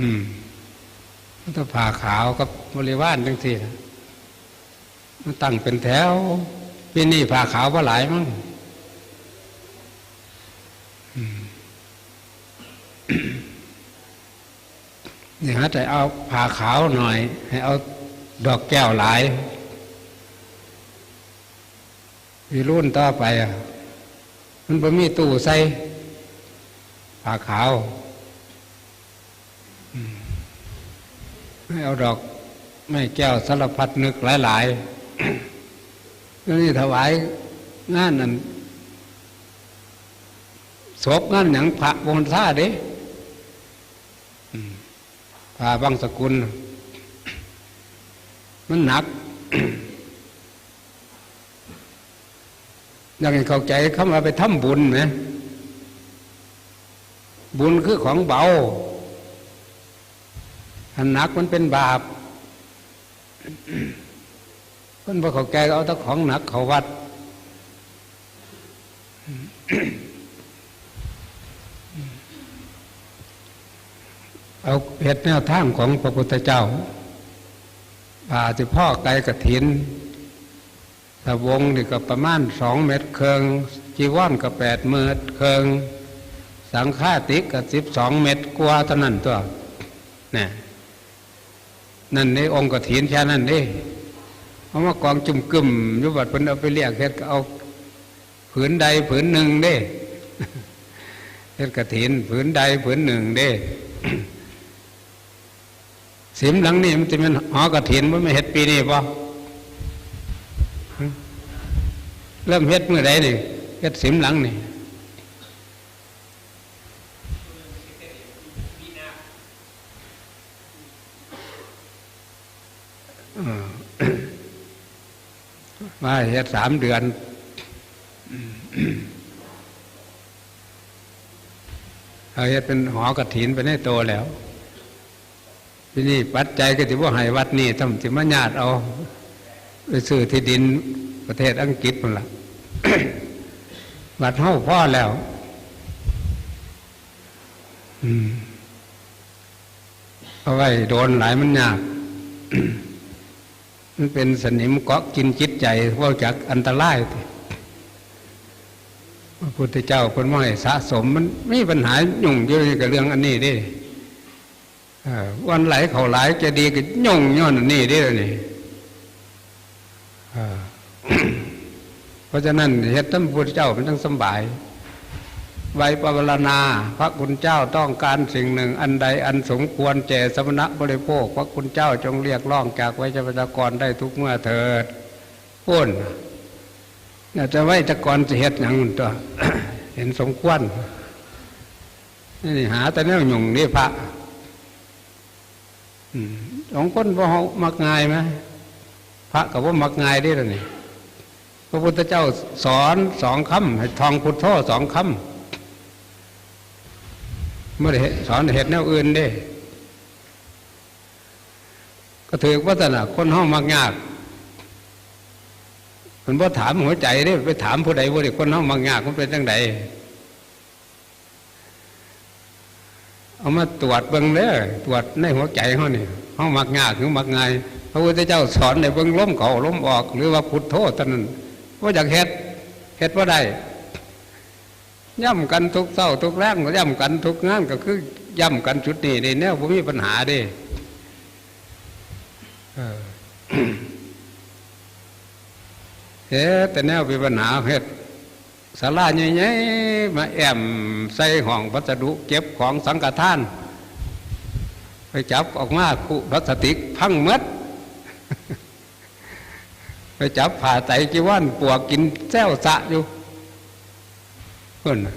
อืมมันต้องผ่าขาวกับบริวารจังสี่นะมันตั้งเป็นแถวปีนี้ผ่าขาวว่าหลายมั้งอืมนี่ฮะแต่เอาผ่าขาวหน่อย ให้เอาดอกแก้วหลายวีรุ่นต่อไปอะมันบ่มีตู้ใส่ผ่าขาวอืม ให้เอาดอกไม้แก้วสารพัดนึกหลายๆแล้วนี่ถวายงานนั่นศพงานหยังพระวงท่าเด้อืมพาบางสกุล มันหนักอยากให้เข้าใจคำว่าไปทำบุญไหมบุญคือของเบา อันหนักมันเป็นบาปคนพอเขาใจก็เอาต่ของหนักเขาวัดเอาเหตุแนวทางของพระพุทธเจ้าป่าที่พ่อไกลกระถินถ้าวงนี่ก็ประมาณสองเมตรเคืองจีว่อนก็แปดเมตรเคืองสังฆาติกก็สิบสองเมตรกว่าเท่านั้นตัวนี่ นั่นในองค์กระถินแค่นั้นเด้เอามากองจุ่มกึ่มยุบัดเพิ่นเอาไปเรียกเฮ็ดเอาผืนใดผืนหนึ่งเด้เฮ็ดกระถินผืนใดผืนหนึ่งเด้สิมหลังนี่มันจะเป็นหอกระถินมันไม่เฮ็ดปีนี้ปะเริ่มเฮ็ดเมื่อใดนี่เฮ็ดสิมหลังนี่ มาเฮ็ดสามเดือนเอาเฮ็ดเป็นหอกระถินไปในโตแล้วที่นี่ปัจจัยก็ถือว่าให้วัดนี่ทำจิมาญาติเอาไปซื้อที่ดินประเทศอังกฤษมันละวัดเฮาพ่อแล้ว อืมเอาไว้โดนหลายมันยาก มันเป็นสนิมเกาะกินจิตใจว่าจากอันตรายพระพุทธเจ้าคนว่าให้สะสมมันไม่มีปัญหายุ่งเยอะกับเรื่องอันนี้ดิวันไหลเขาไหลจะดีก็ย่งย้อนอันนี่ได้เลยนี่เอ่อเพราะฉะนั้นเฮ็ดท่านพุทธเจ้ามันต้องสบาย ไว้ปวารณา พระคุณเจ้าต้องการสิ่งหนึ่ง อันใดอันสมควรแก่สมณะบริโภค พระคุณเจ้าจงเรียกร้องจากไว้จ้าประกรได้ทุกเมื่อเถิดพ้นน่าจะไว้ตะกรจะเฮ็ดอย่างนั้นตัวเห็นสมควรนี่หาแต่แนวหยุ่งนี่พระอืมสองคนพอมักง่ายไหมพระกับว่ามักง่ายได้แล้วนี่พระพุทธเจ้าสอนสองคำให้ทองพุทโธสองคำ ไม่ได้สอนเหตุแนวอื่นเด้ ก็ถือว่าแต่ละคนห้องมักยาก มันว่าถามหัวใจเด้ไปถามผู้ใดว่าเด็กคนห้องมักยากมันเป็นจังไดเอามาตรวจเบิ่งเลยตรวจในหัวใจเขานี่เขามักงากหรือมักง่ายพระพุทธเจ้าสอนในเบิ่งล้มเขาล้มออก หรือว่าพุทโธตอนนั้นว่าอยากเฮ็ดเฮ็ดว่าได้ ย่ำกันทุกเศร้าทุกแรงก็ย่ำกันทุกงานก็คือย่ำกันจุดนี้ในแนวผมมีปัญหาด้เออเฮ็ดแต่แนวมีปัญหาเฮ็ดสาราใหญ่ๆมาแอมใส่ห้องพัสดุ เก็บของสังฆทาน ไปจับออกมาคู่พลาสติกพังหมดไปจับผ่าไตจีว่านปวกกินแซวสะอยู่ คนน่ะ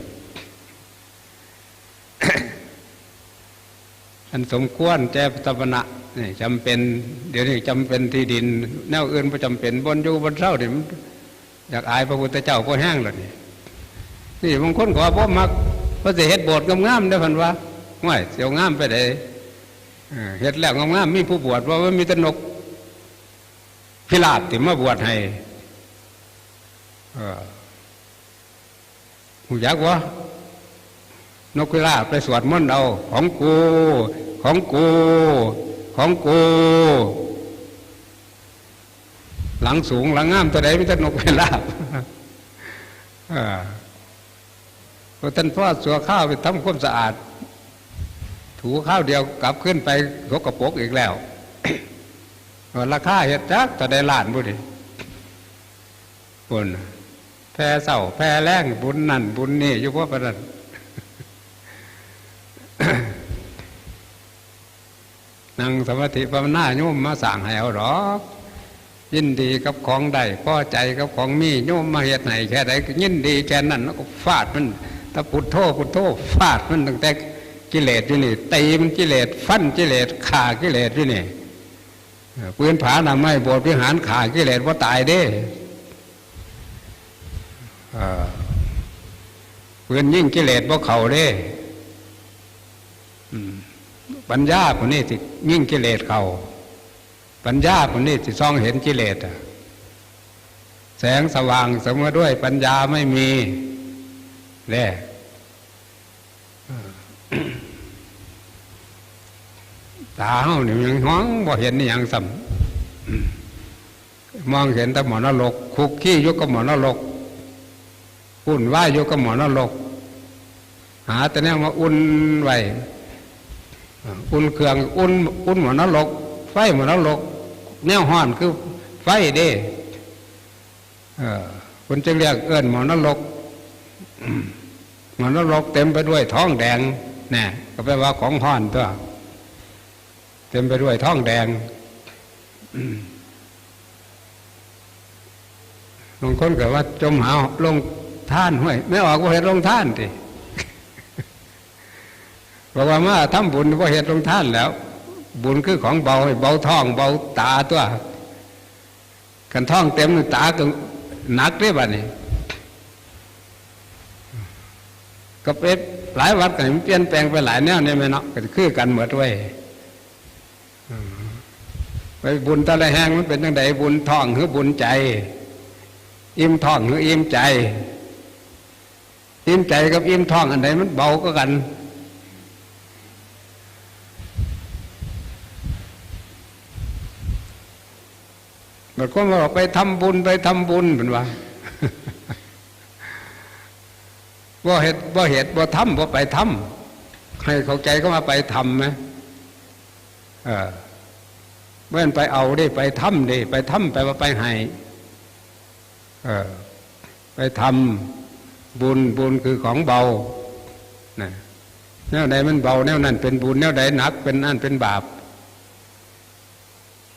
อันสมควรแจ้ตบนะนี่จำเป็น เดี๋ยวนี้จำเป็นที่ดิน แนวอื่นประจำเป็นบนอยู่บนเศร้าเดี๋ยวอยากอายพระพุทธเจ้าก็แห้งแล้วนี่นี่บางคนก็ว่าพ่อมักพระเสิเฮ็ดโบสถ์งามๆได้พันว่าไม่เสียวงามไปได้เออเฮ็ดแล้วงามๆมีผู้บวชว่ามันมีตนกพิราบที่มาบวชให้เออ หูยักวะนกพิราไปสวดมนต์เอาของกู ของกู ของกู หลังสูงหลังงามตัวใดไม่จะนกไปลาพอท่านพ่อสัวข้าวไปทำความสะอาด ถูข้าวเดียวกลับขึ้นไปรกกระปรกอีกแล้วราคาเห็ดจักแต่ได้ล้านบุดิบุญ แพ้เศร้าแพ้แรงบุญนั่นบุญนี่อยู่พาะประนันนั่งสมาธิภาวนาโยมมาสั่งให้เอาหรอก ยินดีกับของใดพอใจกับของมีโยมมาเหตุไหนแค่ใดก็ยินดีแค่นั้นแล้วก็ฟาดมันถ้าพุทโธพุทโธฟาดมันตั้งแต่กิเลสอยู่นี่ตีมันกิเลสฟันกิเลสขากิเลสอยู่นี่ปืนผาหนาไม้บสถ์วิหารขากิเลสว่าตายเด้อ ปืนยิ่งกิเลสว่าเขาเด้ปัญญาคนนี้ที่ยิ่งกิเลสเขาปัญญาคนนี้ที่ซ่องเห็นกิเลสแสงสว่างเสมอด้วยปัญญาไม่มีแน่ตาเฮานี่ยังห้องบ่เห็นนี่ยังสัมมองเห็นแต่หมอนรกคุกขี้ยกกับหมอนรก อุ่นว่ายอยกกับหมอนรก หาแต่แนวมาอุ่นไว้อุ่นเครื่องอุ่นอุ่นหมอนรก ไฟหมอนรก แนวห้อนคือไฟเด้เออคนจะเรียกเอิ้นหมอนรกหมอนรกเต็มไปด้วยท้องแดงนี่ก็แปลว่าของห้อนตัวเต็มไปด้วยท้องแดงบางคนก็ว่าจมหาลง ท่านห้วยไม่ออกว่าเห็นลงท่านสิบอกว่ามาทำบุญว่าเห็นลงท่านแล้ว บุญคือของเบาเบาท้อง เบาตาตัวกันท้องเต็มตาก็หนักด้วยบ้านี้ก็เป็นหลายวัดกันเปลี่ยนแปลงไปหลายแนวเนี่ยไหมเนาะก็คือกันเหมือนด้วยไปบุญตะละแหงมันเป็นยังไงบุญท้องหรือบุญใจ อิ่มท้องหรืออิ่มใจ อิ่มใจกับอิ่มท้องอันไหนมันเบาก็กัน มันก็มาบอกไปทำบุญไปทำบุญเป็นว่าว่าเหตุว่าเหตุว่าทำว่าไปทำให้เข้าใจก็มาไปทำไหมเออเมื่อไปเอาได้ไปทำได้ไปทำไปว่าไปให้เออ ไปทำ บุญบุญคือของเบานะแนวใดมันเบาแนวนั้นเป็นบุญแนวใดหนัก เป็นนั่นเป็นบาป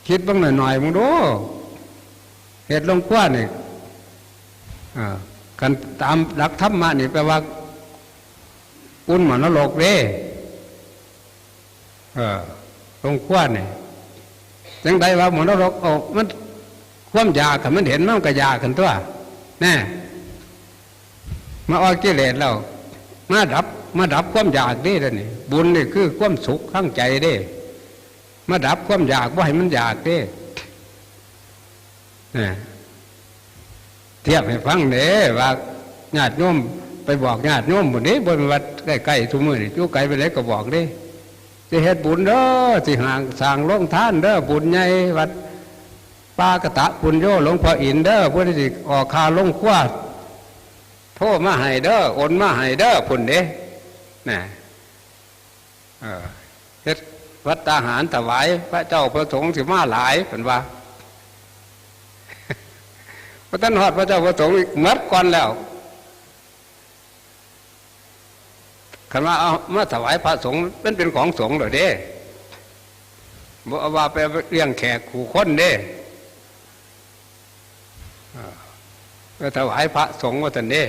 คิดบ้างหน่อยๆมึงดูเหตุลงกว้านี่กันตามหลักธรรมะนี่แปลว่าอุ่นหมอนรกเด้เออลงกว้านี่จังใดว่าหมอนรกออกมันความยากกันมันเห็นมันก็ยากกันตัวแน่ มาออกกิเลสเรามาดับ มาดับความอยากนี่แล้วนี่บุญนี่คือความสุขข้างใจเด้ มาดับความอยากว่าให้มันอยากเด้เนี่ยเทียบให้ฟังเด้ว่าญาติโยมไปบอกญาติโยมบนนี้บนวัดใกล้ๆทุมือนี่จู่ไกลไปไหนก็บอกเด้จะเฮ็ดบุญเด้อสิห่างสร้างโรงท่านเด้อบุญใหญ่วัดป้ากระตะปุญโยหลวงพ่ออินเด้อผู้ที่ออกคาลงขวา โทษมาให้เด้อโอนมาให้เด้อพุ่นเด้น่ะเฮ็ดวัดตาหารถวายพระเจ้าพระสงฆ์สิมาหลายเป็นว่าพระท่านหอดพระเจ้าพระสงฆ์มัดก่อนแล้วคันว่าเอามาถวายพระสงฆ์เป็นเป็นของสงฆ์เหรอเด้บอกว่าไปเลี้ยงแขกขู่คนเด้ ไปถวายพระสงฆ์ว่าท่านเด้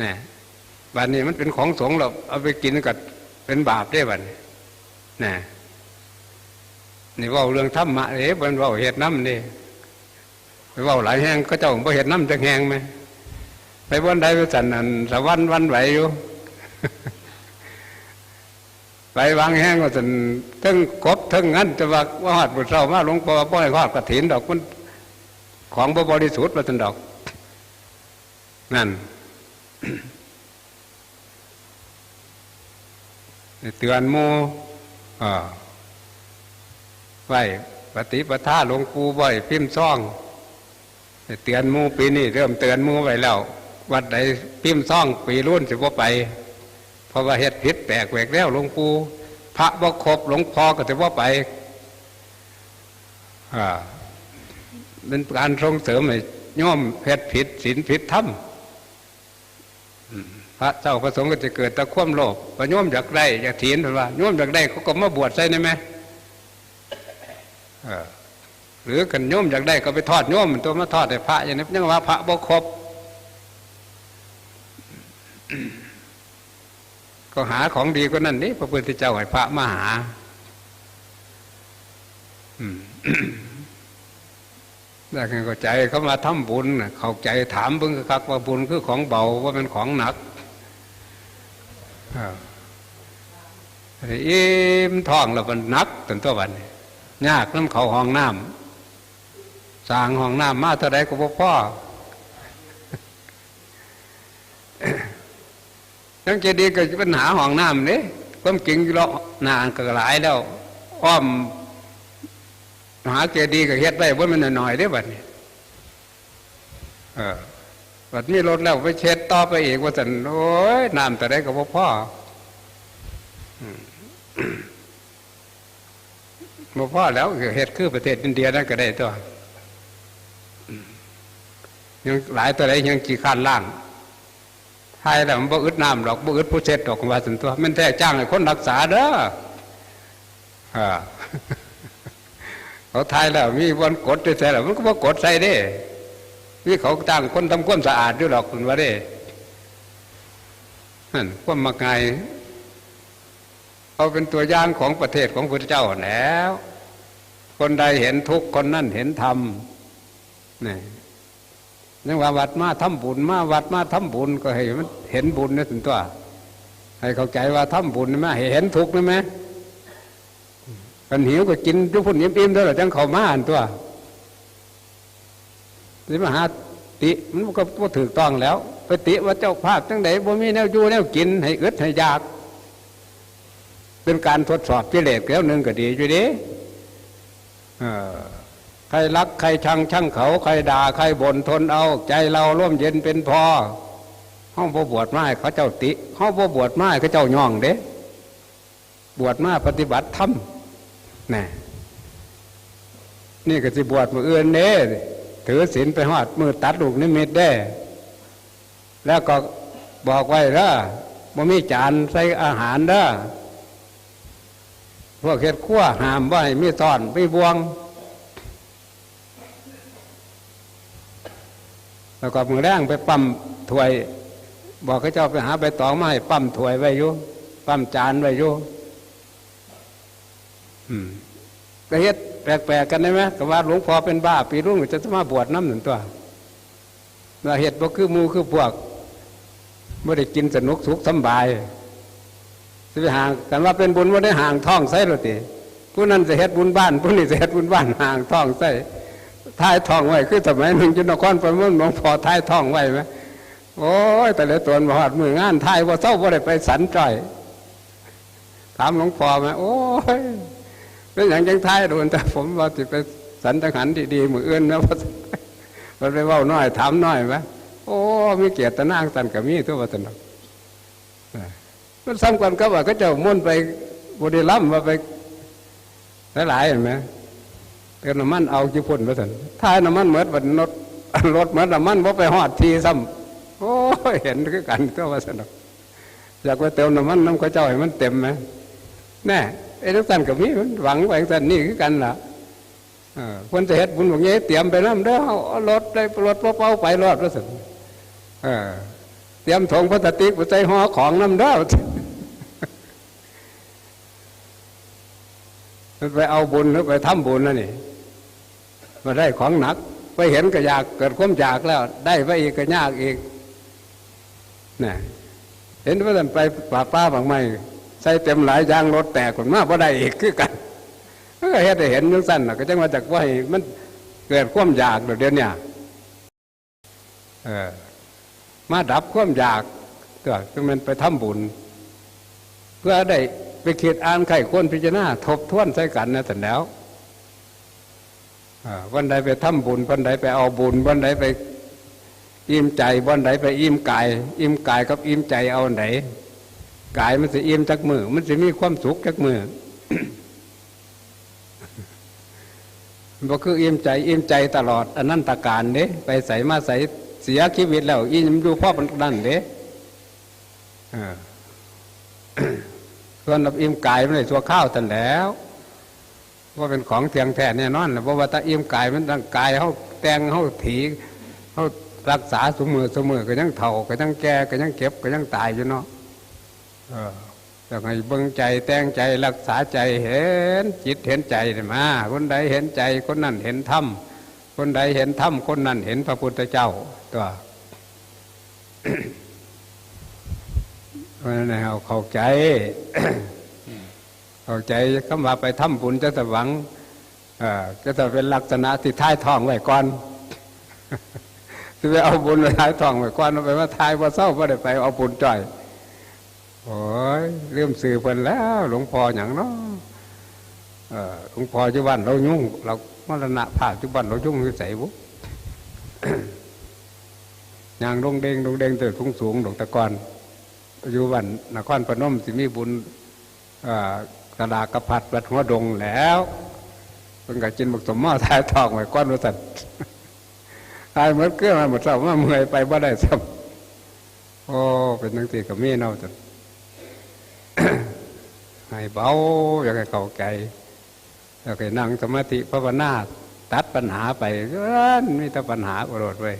นี่บัดนี้มันเป็นของสงฆ์เราเอาไปกินกับเป็นบาปได้บัดนี้นี่นี่ว่าเรื่องธรรมะเอ๋บันว่าเหตุน้ำนี่ไปว่าหลายแห้งก็เจ้าบ่เหตุน้ำจะแห้งไหมไปวันใดไปสันนันสะวันวันไหวอยู่ไปวางแห้งก็สันทั้งกบทั้งงั้นจะว่าว่าหอดบุตรเรามาหลวงพ่อบ่ให้หอดกระถินดอกมัน ของบริสุทธิ์มาสันดอก นั่นเตือนโมอ่าไหวปฏิปทาหลวงปู่บ่อยพิมพ์ซ่องเตือนหมูปีนี้เริ่มเตือนหมูไว้แล้ว วัดใดพิมพ์ซ่องปีรุ่นสิบ่ไป เพราะว่าเฮ็ดผิดแปลกแหวกแล้วหลวงปู่พระบ่ครบหลวงพ่อก็จะว่าไปอ่า เป็นการส่งเสริมให้ย่อมเฮ็ดผิดศีลผิดธรรมพระเจ้าประสงค์ก็จะเกิดตะคว่ำโลภพระโยมอยากได้อยากถีนเพิ่นว่าโยมอยากได้เขาก็มาบวชใส่ไหมหรือกันโยมอยากได้ก็ไปทอดโยมมันตัวมาทอดแต่พระอย่างนี้ยังว่าพระบ่ครบก็หาของดีก็นั่นนี่พระพุทธเจ้าให้พระมาหา อืมแล้วกันก็ใจเขามาทำบุญเข้าใจถามเบิ่งคักว่าบุญคือของเบาว่าเป็นของหนักอิ่มท้องแล้วมันนักตันตัววันยากน้ำเขาห้องน้ำสร้างห้องน้ำมาเท่าไรก็บ่พ่อทั้งเจดีก็ปัญหาห้องน้ำนี่ความจริงเรานานก็หลายแล้ว อ้อม หาเจดีย์ก็เฮ็ดได้ว่ามันหน่อยๆได้บัดนี้เออบัดนี้รถแล้วไปเช็ดต่อไปอีกว่าสันโอ้ยน้ำแต่ได้ก็บ่พ่อมบ่พ่อแล้วเฮ็ดคือประเทศอินเดียนั่นก็ได้ตัวยังหลายตัวไหนยังกี่ขั้นล่างไทยแล้วมันบ่อึดน้ำดอกบ่อึดผู้เช็ดดอกว่าสันตัวมันแท้จ้างให้คนรักษาเด้ออ่า เขาไทยแล้วมีวันกดด้วยแต่แล้วมันก็บ่กดใส่เด้มีเขาจ้งคนทำความสะอาดด้วยดอกคุณว่าเด้นั่นความมักง่ายเขาเป็นตัวอย่างของประเทศของพระเจ้าแล้ว คนใดเห็นทุกคนนั่นเห็นธรรมนี่นี่ว่าวัดมาทำบุญมาวัดมาทำบุญก็ให้มันเห็นบุญนะถึงตัว ให้เข้าใจว่าทำบุญนะแม่ให้เห็นทุกข์นะแม่ กันหิวก็กินทุกคนยิ้มอิ่มๆเท่าไหร่จังเขามาอันตัวนี่มหาติมันก็บ่ถูกต้องแล้วไปติว่าเจ้าภาพจังไดบ่มีแนวอยู่แนวกิน ให้อึดให้ยาก เป็นการทดสอบกิเลสแล้วหนึ่งก็ดีอยู่ดีใครรักใครชังช่างเขา ใครด่าใครบ่นทนเอา ใจเราร่วมเย็นเป็นพอห้องบ่บวชไม้เขาเจ้าติห้องบ่บวชไม้เขาเจ้าย่องเด้บวชมาปฏิบัติธรรม นี่นี่ก็สิบวชมืออื่นเด้ถือศีลไปหอดมือตัดลูกนิมิตได้ แล้วก็บอกไว้เด้อบ่มีจานใส่อาหารเด้อพวกเฮ็ดขั้วหามว่าให้มีตอนไม่บวง แล้วก็มือแรงไปปั๊มถวย บอกให้เจ้าไปหาใบตองมาให้ปั๊มถวยไว้อยู่ปั๊มจานไว้อยู่ ก็เฮ็ดแปลกๆกันได้ไหมก็ว่าหลวงพ่อเป็นบ้าปีรุ่งจะมาบวชน้ำหนึ่งตัวว่าเฮ็ดบ่คือมูคือพวกไม่ได้กินสนุกสุขสบายสิไปห่างกันว่าเป็นบุญว่าได้ห่างท้องไส้หรอติผู้นั้นจะเฮ็ดบุญบ้านผู้นี้จะเฮ็ดบุญบ้านห่างท้องไส้ท้ายท้องไว้คือสมัยหนึ่งจุนครพนมหลวงพ่อท้ายท้องไว้ไหมโอ้ยแต่ละตัวมาหอดมืองานท้ายว่าเศร้าว่าได้ไปสันจ่อยถามหลวงพ่อไหมโอ้ย เป็นอย่างจังท้ายโดนแต่ผมว่าจะไปสันจังหันดีๆมือเอื่นนะว่ามันไปเว่าน้อยถามน้อยไหมโอ้มีเกียรตินางสันกับมีทั่วประเทศมันสำคัญก็ว่าก็จะมุ่นไปบริลัมว่าไปหลายๆเห็นไหมเติมน้ำมันเอาจีพุ่นมาสันท้ายน้ำมันเหมือนวันรถรถเหมือนน้ำมันว่าไปหอดทีซ้ำโอ้เห็นคือกันตัวว่าสนุกอยากไปเติมน้ำมันน้ำข้าเจ้าให้มันเต็มไหมแน่ ไอ้ทุกท่านกับมีมันหวังไว้ท่านนี่คือกันล่ะคนจะเฮ็ดบุญแบบนี้เตรียมไปน้ำเด้อเอารถได้รถเป้าไปรอดว่าสันเตรียมถงพลาสติกไปใส่ห่อของน้ำเด้อมันไปเอาบุญหรือไปทำบุญนั่นนี่มาได้ของหนัก ไปเห็นก็อยากเกิดความอยากแล้ว ได้ไปอีกก็ยากอีกนี่เห็นว่าท่านไปป่าป้าบางไม่ ใส่เต็มหลายยางรถแตกคนมากพอได้อีกคือกันก็เห็นได้เห็นยังสั้นก็จังมาจากว่ามันเกิดความอยากเดี๋ยวนี้เออมาดับความอยากก็คือมันไปทำบุญ เพื่อได้ไปคิดอ่านไข่ควรพิจารณาทบทวนใส่กันนะแต่แล้ววันใดไปทำบุญวันใดไปเอาบุญวันใดไปอิ่มใจวันใดไปอิ่มกาย อิ่มกายกับอิ่มใจเอาไหน กายมันจะอิ่มจักมือ มันจะมีความสุขจักมือบ่คืออิ่มใจอิ่มใจตลอดอันนั้นตาการเด้ไปใส่มาใส่เสียชีวิตแล้วอิ่มดูพ่อมันนั่นเด้เออส่วนอิ่มกายมันเลยตัวข้าวตันแล้วว่าเป็นของเทียงแท้แน่นอนเพราะว่าถ้าอิ่มกายมันร่างกายเขาแต่งเขาถีเขารักษาสมือสมือก็ยังเฒ่าก็ยังแก่ก็ยังเก็บก็ยังตายอยู่เนาะ ออแต่ให้เบิ่งใจแต่งใจรักษาใจเห็น จิตเห็นใจมาคนใดเห็นใจคนนั้นเห็นธรรมคนใดเห็นธรรมคนนั้นเห็นพระพุทธเจ้าตัวเพราะนั้นเอาเข้าใจเข้าใจคำว่าไปทำบุญจะจะหวังเอ่อจะเป็นลักษณะที่ท้ายทองไว้ก่อนจะไปเอาบุญไปท้ายทองไว้ก่อนเอาไปว่าท้ายว่าเศร้าว่าได้ไปเอาบุญจ่อย โอ้ยเริ่มสื่อเพิ่นแล้ว หลวงพ่ออย่างเนาะหลวงพ่อจุบันเรายุ่ง เรามรณะภาพจุบันเรายุ่งคือใส่บุอย่างดงเดงดงเดงเติดสูงสูงดอกตะกอนอยู่วันนครพนมสิมีบุญกระดากระพัดวัดหัวดงแล้วเพิ่นก็กินบักสมม้อทายทองไว้ก้อนวัสันทายเหมือนเกลือมาหมดเศร้ามาเมื่อยไปบ่ได้ซ้ำโอ้เป็นตั้งตีกับมีเนาจัน ให้เบาอยากให้เข้าใจอยากให้นั่งสมาธิภาวนาตัดปัญหาไปเอ้นมีแต่ปัญหาอรดไว้ย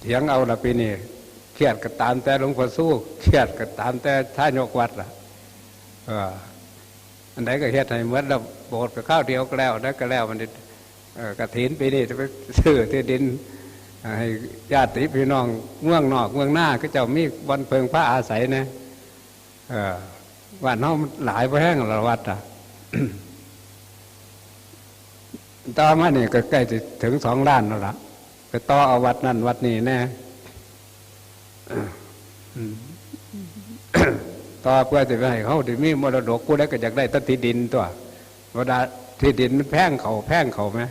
เถียงเอาละปีนี้เครียดก็ตามแต่หลวงพ่อสู้เครียดก็ตามแต่ท่านยกวัดล่ะอันไหนก็เฮ็ดให้เหมือนเราโบสถ์กับข้าวเดียวก็แล้วได้ก็แล้วมันกระถินปีนี้จะไปซื้อที่ดิน ให้ญาติพี่น้องเมืองนอกเมืองหน้าก็เจ้ามีวันเพิงพระอาศัยนะวัดเฮามันหลายพระแห้งละวัดอะต่อมาเนี่ยก็ใกล้จะถึงสองล้านแล้วล่ะไปต่อเอาวัดนั่นวัดนี้แน่ต่อเพื่อจะไปให้เขาที่มีมรดกกูได้ก็อยากได้ตัที่ดินตัวเวลาที่ดินมันแพงเขาแพงเขาไหม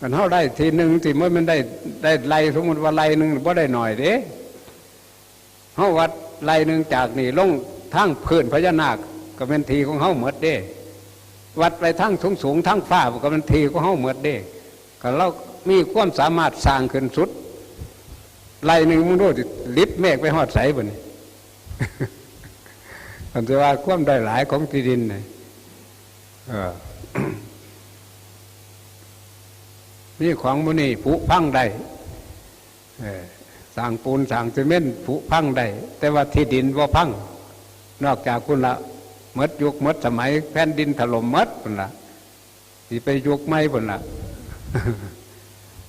มันเท่าได้ทีหนึ่งทีเมื่อมันได้ได้ไล่สมมติว่าไล่หนึ่งว่าได้หน่อยเด้เขาวัดไล่หนึ่งจากนี่ลงทั้งพื้นพญานาคก็เป็นทีของเขาหมดเด้วัดไปทั้งสูงสูงทั้งฟ้าก็เป็นทีของเขาหมดเด้ก็เรามีความสามารถสร้างขึ้นสุดไล่หนึ่งมึงดูดิลิบเมฆไปหอดใสบ่นี่มันจะว่าความได้หลายของที่ดินเนี่ยเออ นี่ของมุนี่ผุพังได้สร้างปูนสร้างซีเมนต์ผุพังได้แต่ว่าที่ดินว่าพัง นอกจากคุณละมดยุคมดสมัยแผ่นดินถล่มมดพุ่นละที่ไปยุคไม่พุ่นละ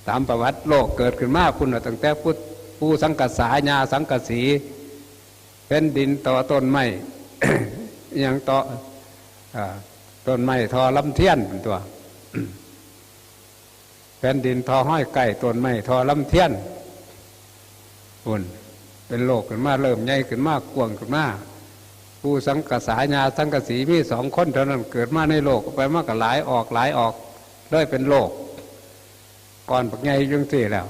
ตามประวัติโลกเกิดขึ้นมาพุ่นละตั้งแต่พุทธผู้สังกษาญาสังกสีแผ่นดินต่อต้นไม้ยังต่ออต้นไม้ทอลำเทียนตัว แผ่นดินทอห้อยไก่ต้นไม้ทอลำเทียนพุ่นเป็นโลกขึ้นมาเริ่มใหญ่ขึ้นมากกวางขึ้นมาผู้สังกษาญาสังกสีมีสองคนเท่านั้นเกิดมาในโลกไปมากกับหลายออกหลายออกเลยเป็นโลกก่อนบักใหญ่ยังสี่แล้ว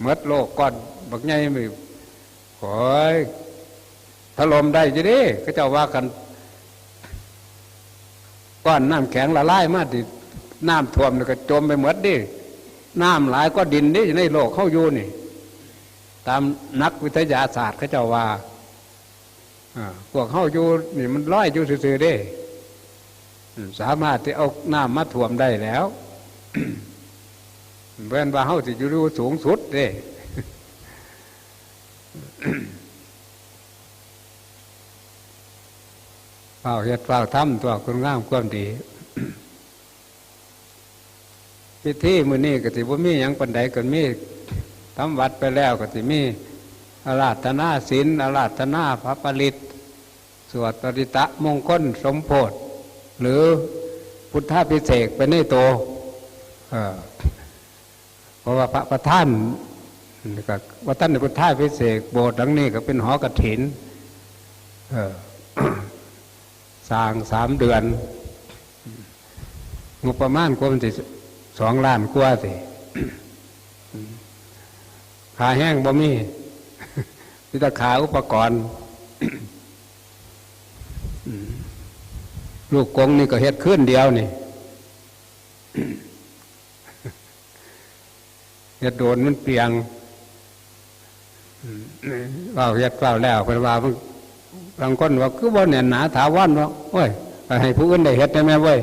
เมดโลกก่อนบักใหญ่ไม่ขอยถล่มได้จะดิก็จ้าว่ากันก้อนน้ำแข็งละลายมากดิ น้ำท่วมก็จมไปหมดดิน้ำหลายก็ดินดิในโลกเข้าอยู่นี่ ตามนักวิทยาศาสตร์เขาจ้าว่าพวกเข้าอยู่นี่มันลอยอยู่ซื่อๆด้สามารถที่เอาน้ำมาท่วมได้แล้วเว้นว่าเฮาสิอยู่สูงสุดเด้เฝ้าเฮ็ดเฝ้าทำตัวคุณงามความดี พิธีมือนี้ก็สิบ่มีหยังปานใดก็มีทำวัดไปแล้วก็สิมีอาราธนาศีลอาราธนาพระปริตสวดปริตะมงคลสมโพธิหรือพุทธพิเศษไปในโตเออเพราะว่าพระประธานวก็ว่าท่านในพุทธาพิเศษโบสถ์หลังนี้ก็เป็นหอกระถินสร้างสามเดือนงบประมาณกว่ามันสิ สองล้านกว่าสิขาแห้งบ่มีพิตาขาอุปกรณ์ลูกกงนี่ก็เฮ็ดขึ้นเดียวนี่เฮ็ดโดนมันเปียงอืมว่าเฮ็ดเปล่าแล้วเป็นว่าบางคนว่าคือบ่แน่นหนาถาวรว่าโอ้ยให้ผู้อื่นได้เฮ็ดได้ไหมเว้ย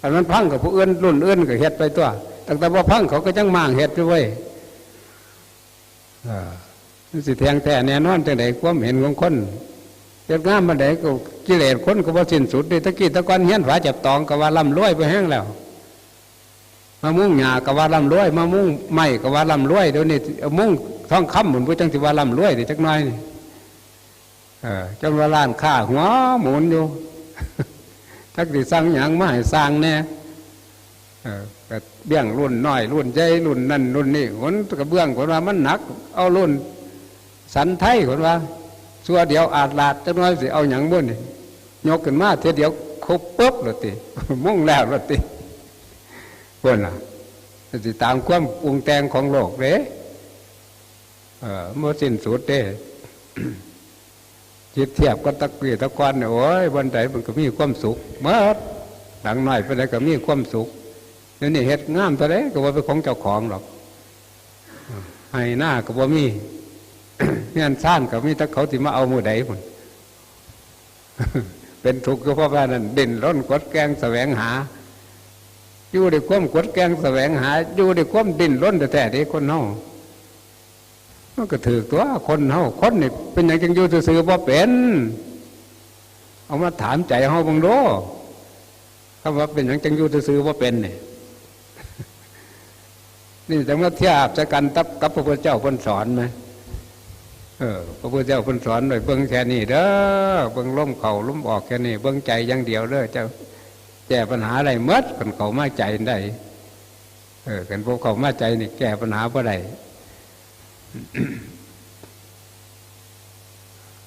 อันมันพังกับผู้อื่นรุ่นเอื่นก็เฮ็ดไปตัวตั้งแต่ว่าพังเขาก็จังมางเฮ็ดด้วยเว้ยเออมันสิแทงแท้แน่นอนจังไดความเห็นของคนเฮ็ดงามมาไดก็กิเลสคนก็บ่สิ้นสุดเด้ตะกี้ตะกอนเฮียนฝาจับตองก็ว่าร่ำรวยไปแห้งแล้วมามุ่งหญ้าก็ว่าร่ำรวย มามุ่งไม้ก็ว่าร่ำรวยเดี๋ยวนี้มุ่งท้องคำเหมือนผู้จังสิว่าร่ำรวยเดี๋ยวจักหน่อยนี่เออจังว่าร้านค้าหัวหมุนอยู่ักสิสร้างหยังมาให้สร้างแน่เออก็เบี้ยงรุ่นน้อยรุ่นใหญ่รุ่นนั่นรุ่นนี้คนกระเบื้องคนว่ามันหนัก เอารุ่น สันไทยคนว่าสัวเดียวอาดลาดจักหน้อยสิเอาหยังบุ่นนี่ยกขึ้นมาเทียเดียวครบปุ๊บเลยติมุ่งแล้วเลยติเพื่อนล่ะสิตามความปรุงแต่งของโลกเด้เออเมื่อสิ้นสุดเด้ จิตเทียบก็ตะกี้ตะกอนเนี่ยโอ้ยวันใดมันก็มีความสุขเมื่อหลังหน่อยไปไหนก็มีความสุขนี่นี่เฮ็ดงามตัวใดก็ว่าเป็นของเจ้าของหรอกให้หน้าก็บ่มีเงี้ยสร้างก็มีแต่เขาที่มาเอามือใดพุ่นเป็นทุกข์ก็เพราะว่านั่นดินร้นกดแกงแสวงหา อยู่ในความกดแกงแสวงหา อยู่ในความดิ้นร้นแต่แต่ที่คนเฮา มันก็ถือตัวคนเฮาคนนี่เป็นอย่างจังยู่ซื่อๆบ่เป็น เอามาถามใจเฮาบังโดคำว่าเป็นอย่างจังยู่ซื่อๆบ่เป็นนี่นี่จังว่าเทียบจะกันตับกับพระพุทธเจ้าพิ่นสอนไหมเออพระพุทธเจ้าพิ่นสอนไว้เบิ่งแค่นี้เด้อเบิ่งล้มเข่าล้มออกแค่นี้เบิ่งใจอย่างเดียวเด้อเจ้าแก้ปัญหาอะไรเมื่อกันเขามาใจได้เออกันพวกเขามาใจนี่แก้ปัญหาบ่ได้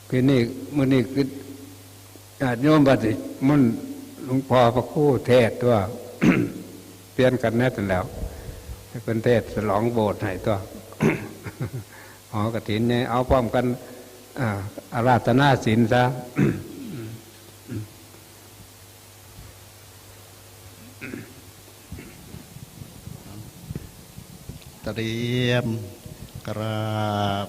คือนี่มันนี่คืออาจโยมบัดมันหลวงพ่อพระคู่เทศตัวเปลี่ยนกันแน่นแล้วเป็นเทศฉลองโบสถ์ให้ตัวหอกระถินเนี่ยเอาพร้อมกันอาอาราธนาศีลซะเตรียม กราบ